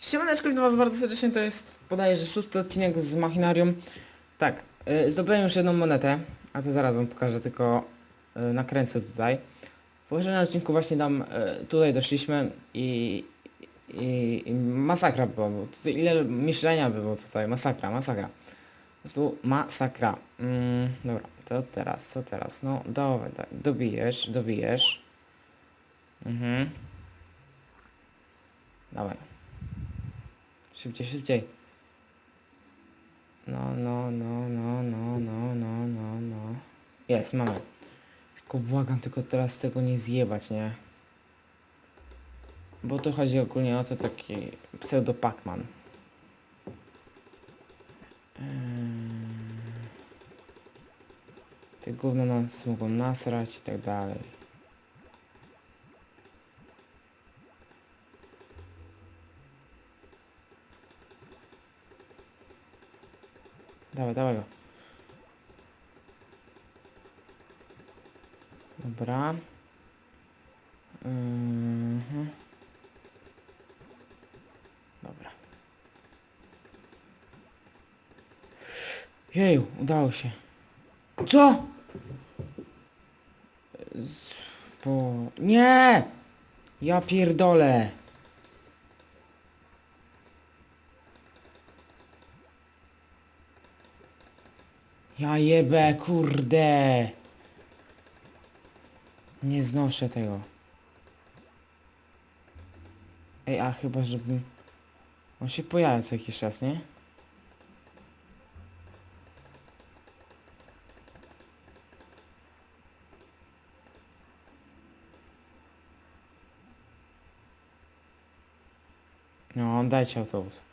Siemaneczko, witam was bardzo serdecznie, to jest, podaję, że szósty odcinek z Machinarium. Tak, y, zdobyłem już jedną monetę, a to zaraz wam pokażę, tylko y, nakręcę tutaj. W poprzednim odcinku właśnie dam, y, tutaj doszliśmy i, i, i masakra była, bo tutaj ile myślenia było tutaj, masakra, masakra. Po prostu masakra. Mm, dobra, to teraz, co teraz? No, dawaj, dawaj, dobijesz, dobijesz. Mhm. Dawaj. Szybciej, szybciej. No, no, no, no, no, no, no, no, no. Jest, mamy. Tylko błagam, tylko teraz tego nie zjebać, nie? Bo to chodzi ogólnie o to taki pseudo Pac-Man. Eee, Te gówno nas mogą nasrać i tak dalej. Dawaj, dawaj go. Dobra. Mhm. Dobra. Jeju, udało się. Co? Z... Po... Nie! Ja pierdolę. Ja jebę, kurde. Nie znoszę tego. Ej, a chyba żebym... On się pojawia co jakiś czas, nie? No, dajcie autobus.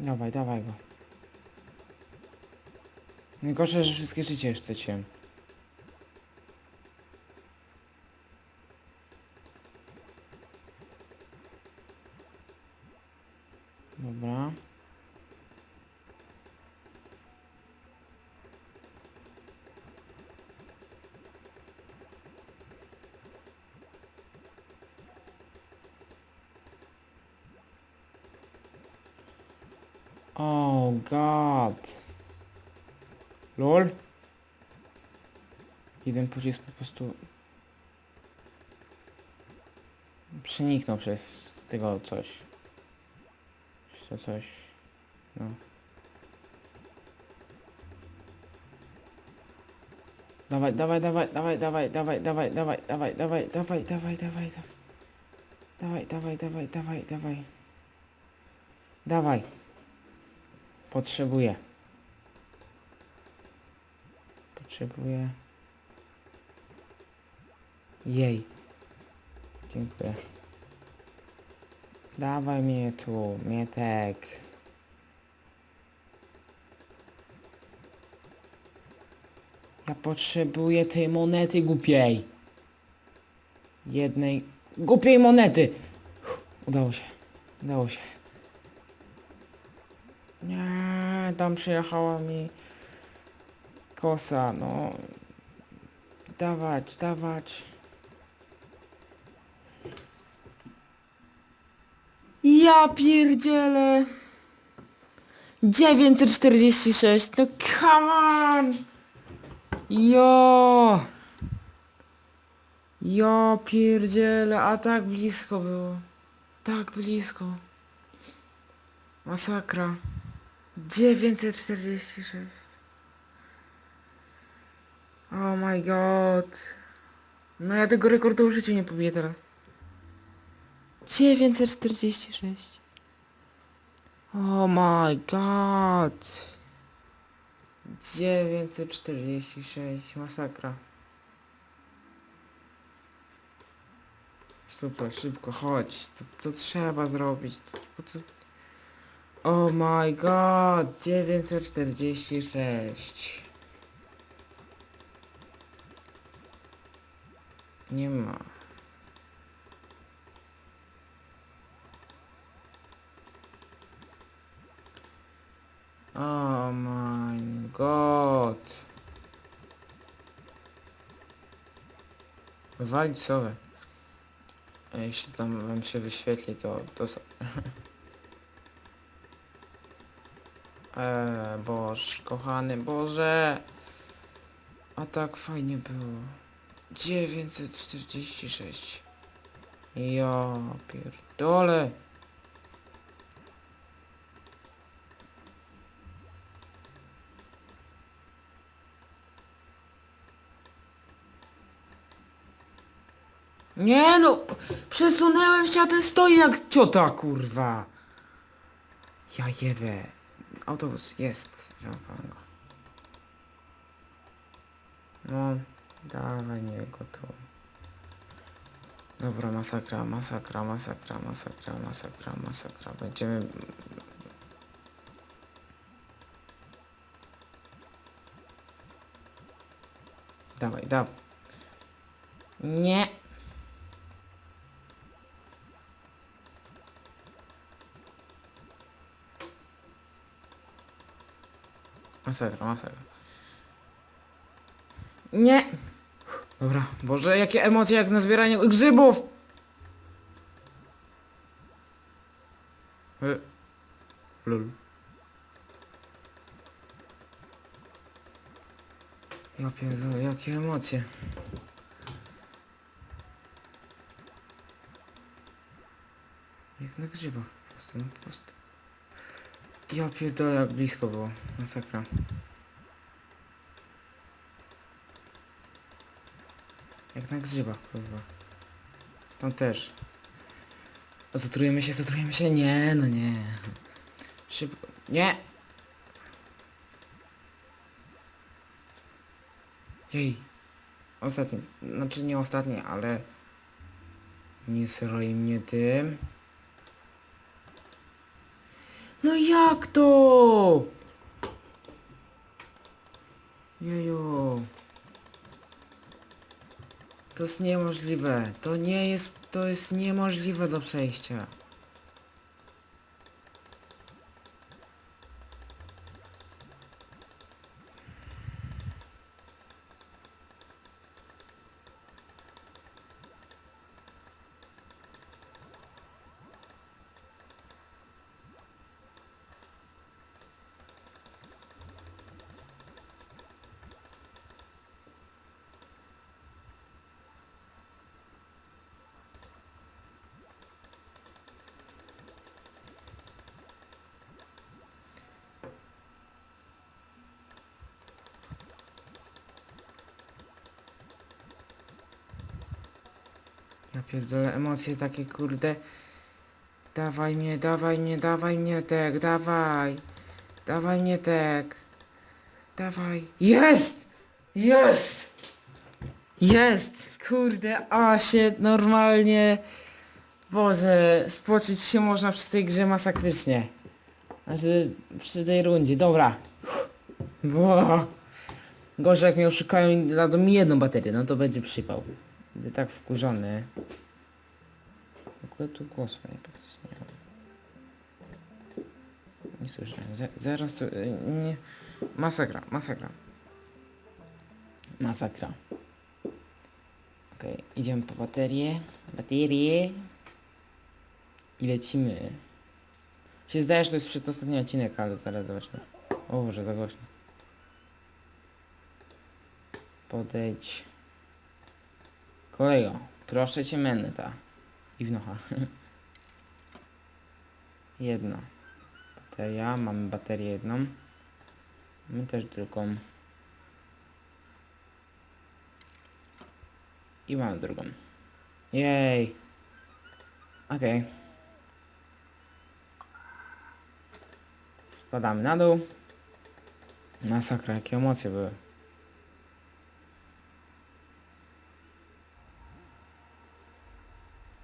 Dawaj, dawaj go. Najgorsze, że wszystkie życie już straciłem. Dobra. Oh god. LOL. Jeden pocisk po prostu przeniknął przez tego coś. Przez to coś. No. Dawaj, dawaj, dawaj, dawaj, dawaj, dawaj, dawaj, dawaj, dawaj, dawaj, dawaj, dawaj, dawaj, dawaj. Dawaj, dawaj, dawaj, dawaj, dawaj. Dawaj. Potrzebuję. Potrzebuję. Jej. Dziękuję. Dawaj mnie tu, Mietek. Ja potrzebuję tej monety głupiej. Jednej głupiej monety. Udało się. Udało się. Nie, tam przyjechała mi kosa, no. Dawać, dawać. Ja pierdzielę. 946, no come on. Jo. Jo pierdzielę, a tak blisko było. Tak blisko. Masakra. 946. Oh my god. No ja tego rekordu w życiu nie pobiję teraz. 946. Oh my god. 946. Masakra. Super, szybko, chodź. To, to trzeba zrobić. To, to, Oh my god, 946. nie ma. Oh my god. Walić sobie. Jeśli tam wam się wyświetli, to... to so... eee, boż, kochany Boże. A tak fajnie było. 946. Ja pierdolę. Nie no! Przesunęłem się, a ten stoi jak ciota, kurwa! Ja jebę. Autobus jest. Zamknąłem go. No, dawaj nie go tu. Dobra, masakra, masakra, masakra, masakra, masakra, masakra. Będziemy... Dawaj, dawaj. Nie. Masakra, masakra. Nie! Dobra, Boże, jakie emocje jak na zbieraniu grzybów! E. Lul. Ja pierdolę, jakie emocje. Jak na grzybach, po prostu, no po prostu. Ja pierdolę, jak blisko było. Masakra. Jak na grzybach, kurwa. Tam też. Zatrujemy się, zatrujemy się? Nie, no nie. Szybko. Nie! Jej. Ostatni. Znaczy nie ostatni, ale... Nie sroj mnie tym. No jak to? Jeju. To jest niemożliwe. To nie jest... To jest niemożliwe do przejścia. Ja pierdolę emocje takie kurde. Dawaj mnie, dawaj mnie, dawaj mnie tek, dawaj. Dawaj mnie tek. Dawaj. Jest! Jest! Jest! Kurde, a się normalnie... Boże, spocić się można przy tej grze masakrycznie. Znaczy, przy tej rundzie, dobra. Bo... Gorzej jak mnie oszukają i dadzą mi jedną baterię, no to będzie przypał. Będę tak wkurzony. W ogóle tu głos ma jakiś, nie wiem. Nie Zaraz to... y, Nie... Masakra, masakra. Masakra. Okej, idziemy po baterię. Baterię. I lecimy. Się zdaje, że to jest przedostatni odcinek, ale zaraz zobaczymy. O Boże, za głośno. Podejdź. Kolego, proszę cię meneta. I wnocha. Jedna. Bateria, mamy baterię jedną. My też drugą. I mamy drugą. Jej. Okej. Spadamy na dół. Masakra, jakie emocje były.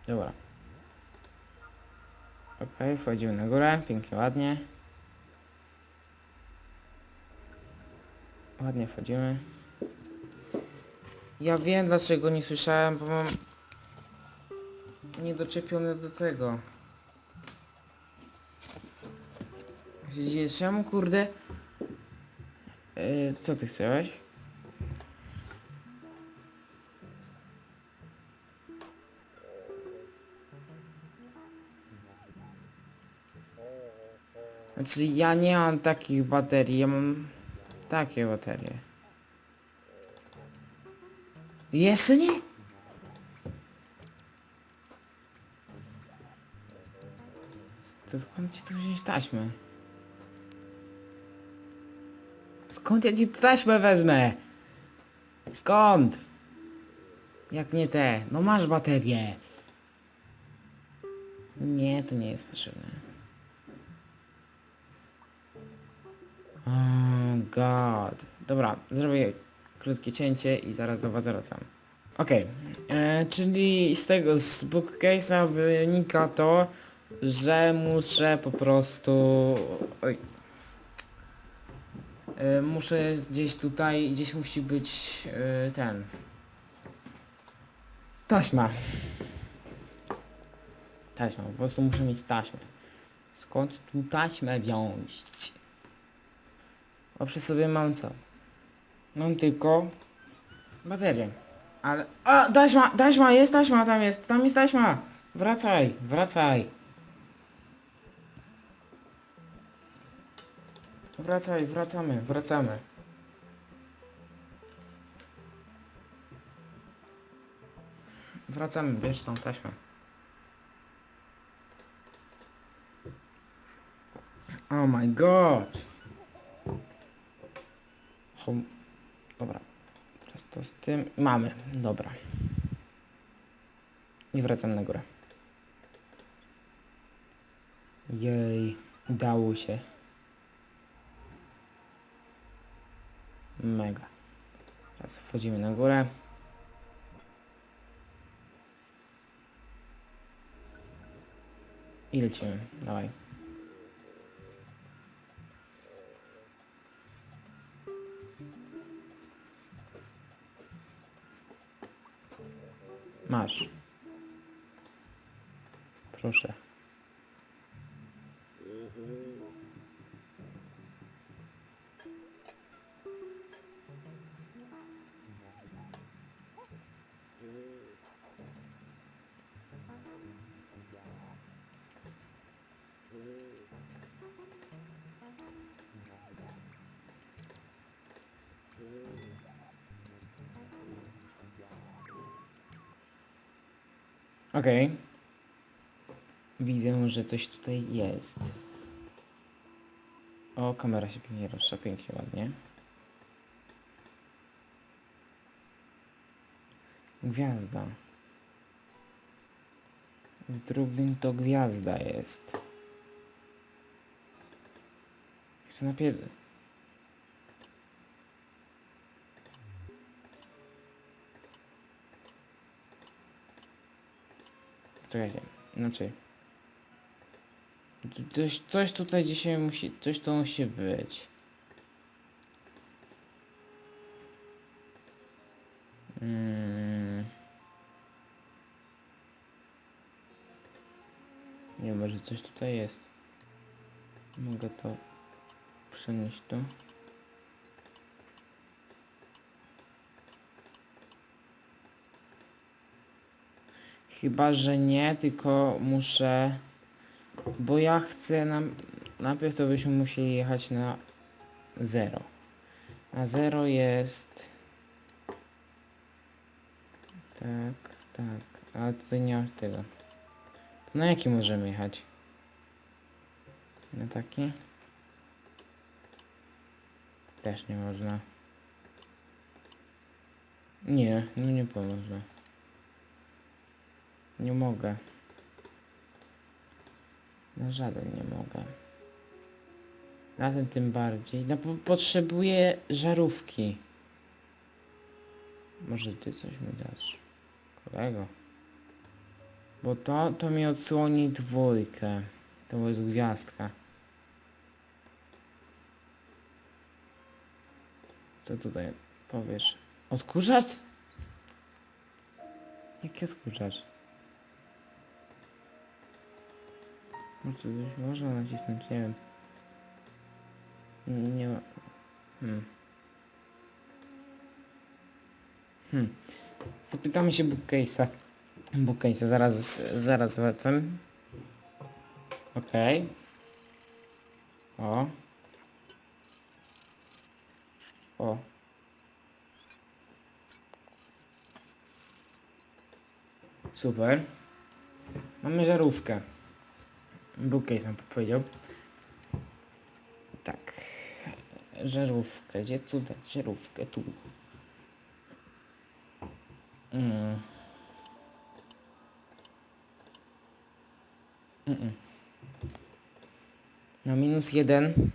Dobra. Okej, wchodzimy na górę, pięknie, ładnie. Ładnie wchodzimy. Ja wiem dlaczego nie słyszałem, bo mam niedoczepione do tego. Czemu kurde Yy, co ty chciałeś? Znaczy ja nie mam takich baterii, ja mam takie baterie. Jeszcze nie? To skąd ci tu wziąć taśmę? Skąd ja ci tu taśmę wezmę? Skąd? Jak nie te? No masz baterię. Nie, to nie jest potrzebne. Oh god. Dobra, zrobię krótkie cięcie i zaraz do was wracam. Okej, e, czyli z tego z bookcase'a wynika to, że muszę po prostu... Oj. E, muszę gdzieś tutaj, gdzieś musi być e, ten... Taśma. Taśma, po prostu muszę mieć taśmę. Skąd tu taśmę wziąć? Bo przy sobie mam co? Mam tylko baterię. Ale... A, taśma, taśma, jest taśma, tam jest, tam jest taśma. Wracaj, wracaj. Wracaj, wracamy, wracamy. Wracamy, bierz tą taśmę. Oh my god. Home. Dobra. Teraz to z tym. Mamy. Dobra. I wracam na górę. Jej. Udało się. Mega. Teraz wchodzimy na górę. I lecimy. Dawaj. Masz. Proszę. Okej. Widzę, że coś tutaj jest. O, kamera się pięknie rusza, pięknie, ładnie. Gwiazda. W drugim to gwiazda jest. Chcę napier... Czekajcie, inaczej. Coś, coś tutaj dzisiaj musi, coś to musi być. Mm. Nie, może coś tutaj jest. Mogę to przenieść tu. Chyba, że nie, tylko muszę... Bo ja chcę nam... Najpierw to byśmy musieli jechać na 0. A 0 jest... Tak, tak. Ale tutaj nie ma tego. To na jaki możemy jechać? Na taki? Też nie można. Nie, no nie można. Nie mogę. Na żaden nie mogę. Na ten tym bardziej. No po potrzebuję żarówki. Może ty coś mi dasz. Kolego. Bo to, to mi odsłoni dwójkę. To jest gwiazdka. Co tutaj powiesz? Odkurzacz? Jaki odkurzacz? No to coś można nacisnąć, nie wiem. Nie, nie ma... Hmm. Hmm. Zapytamy się bookcase'a. Bookcase'a, zaraz, zaraz wracam. Okej. Okay. O. O. Super. Mamy żarówkę. Bookcase nam podpowiedział. Tak. Żarówkę. Gdzie tu dać żarówkę? Tu. Mm. Mm -mm. Na minus jeden.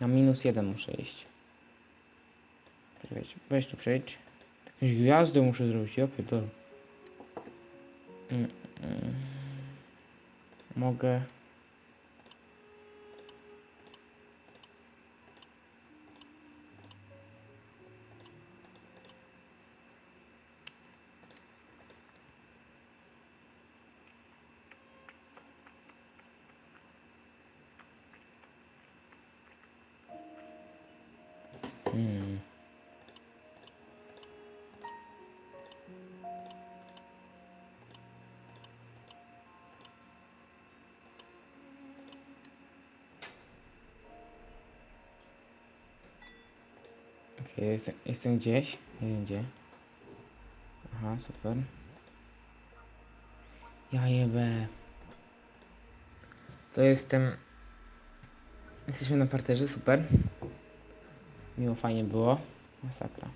Na minus jeden muszę iść. Czekajcie, weź tu przejdź. Jakąś gwiazdę muszę zrobić, ja pierdolę. Mm, mm. Mogę... Hmm. Okej, jestem, jestem gdzieś. Nie wiem gdzie. Aha, super. Ja jebę. To jestem... Jesteśmy na parterze, super. Miło, fajnie było. Masakra.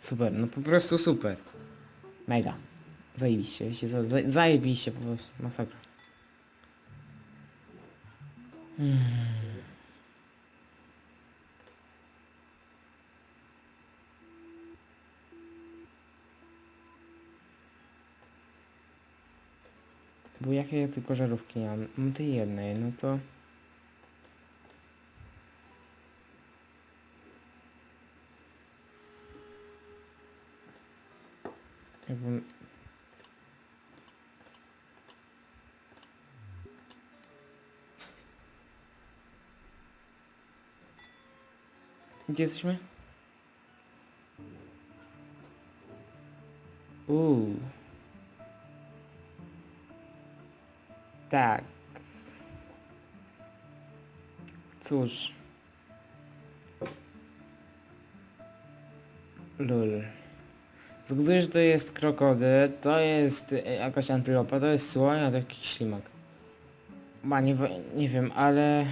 Super, no po prostu super. Mega. Zajebiście, się za, za, zajebiście po prostu, masakra. Hmm. Bo jakie ja tylko żarówki nie mam? Mam tej jednej, no to... Jakbym... Gdzie jesteśmy? Uuu. Tak. Cóż. Lul. Zgaduję, że to jest krokodyl, to jest e, jakaś antylopa, to jest słoń, a to jakiś ślimak. Ma nie, nie wiem, ale...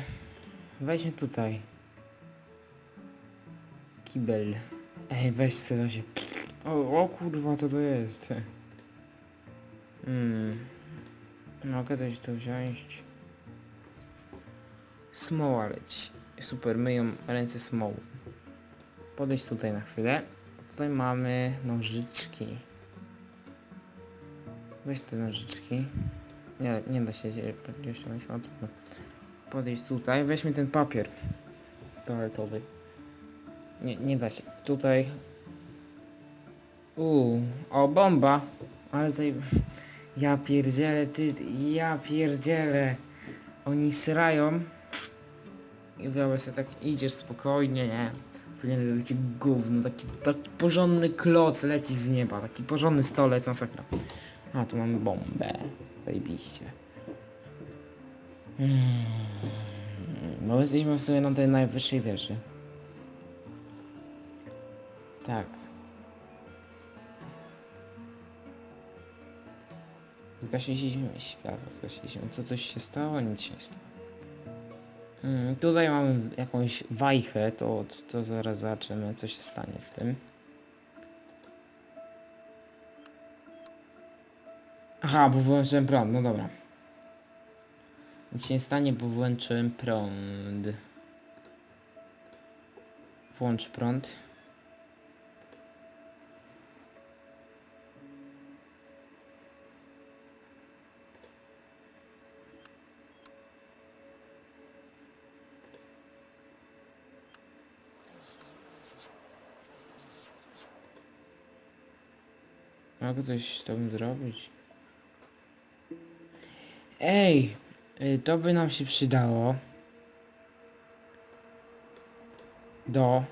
Weźmy tutaj. Kibel. Ej, weź sobie się. O, o kurwa, co to jest? Hmm. Mogę coś tu wziąć. Smoła leci. Super, myją ręce smołu. Podejść tutaj na chwilę. Tutaj mamy nożyczki. Weź te nożyczki. Nie, nie da się trudno. Podejść tutaj. Weźmy ten papier toaletowy. Nie, nie da się. Tutaj. Uuu, o bomba. Ale zaj... Ja pierdzielę, ty, ja pierdzielę. Oni srają. I wiało sobie tak idziesz spokojnie, nie? Tu nie leci gówno, taki, taki porządny kloc leci z nieba, taki porządny stolec, masakra. A, tu mamy bombę. Zajebiście. Hmm. No jesteśmy w sumie na tej najwyższej wieży. Tak. Zgasiliśmy światło, zgasiliśmy. Co coś się stało? Nic się nie stało. Mm, tutaj mamy jakąś wajchę, to, to zaraz zobaczymy, co się stanie z tym. Aha, bo wyłączyłem prąd, no dobra. Nic się nie stanie, bo włączyłem prąd. Włącz prąd. Mogę coś z tobą zrobić? Ej, y, to by nam się przydało. Do...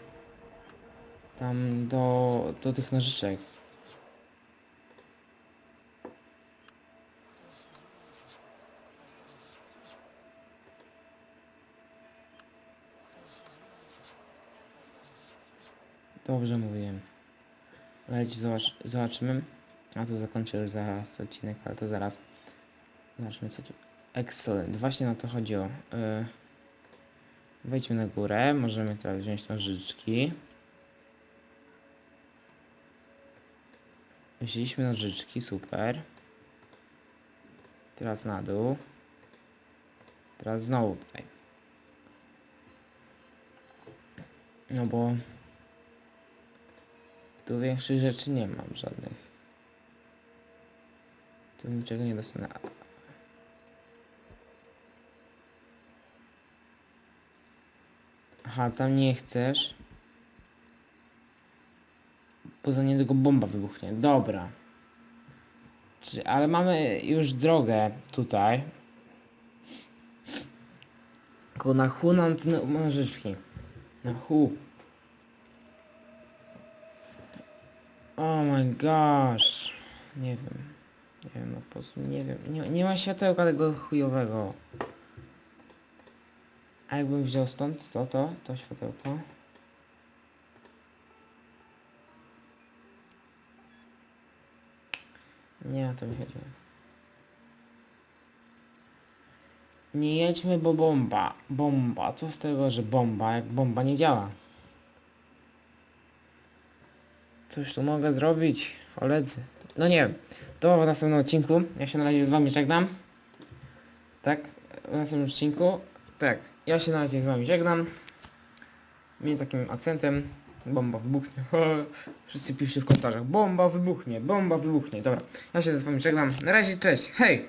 Tam, do, do tych nożyczek. Dobrze mówiłem. Leć, zobacz, zobaczymy. A tu zakończę już zaraz odcinek, ale to zaraz. Zobaczmy co tu. Excellent. Właśnie na to chodziło. Yy, wejdźmy na górę. Możemy teraz wziąć nożyczki. Wzięliśmy nożyczki, super. Teraz na dół. Teraz znowu tutaj. No bo tu większych rzeczy nie mam żadnych. Tu niczego nie dostanę. Aha, tam nie chcesz. Poza niedługo bomba wybuchnie. Dobra. Czy, ale mamy już drogę tutaj. Tylko na hu nam te no- nożyczki. Na hu. Oh my gosh. Nie wiem. Nie wiem, no po prostu nie wiem. Nie, nie ma światełka tego chujowego. A jakbym wziął stąd to, to, to światełko. Nie o to mi chodziło. Nie jedźmy, bo bomba. Bomba. Co z tego, że bomba, jak bomba nie działa? Coś tu mogę zrobić, koledzy. No nie wiem. To w następnym odcinku. Ja się na razie z wami żegnam. Tak, w następnym odcinku. Tak, ja się na razie z wami żegnam. Mnie takim akcentem. Bomba wybuchnie. Wszyscy piszcie w komentarzach. Bomba wybuchnie, bomba wybuchnie. Dobra, ja się z wami żegnam. Na razie, cześć, hej!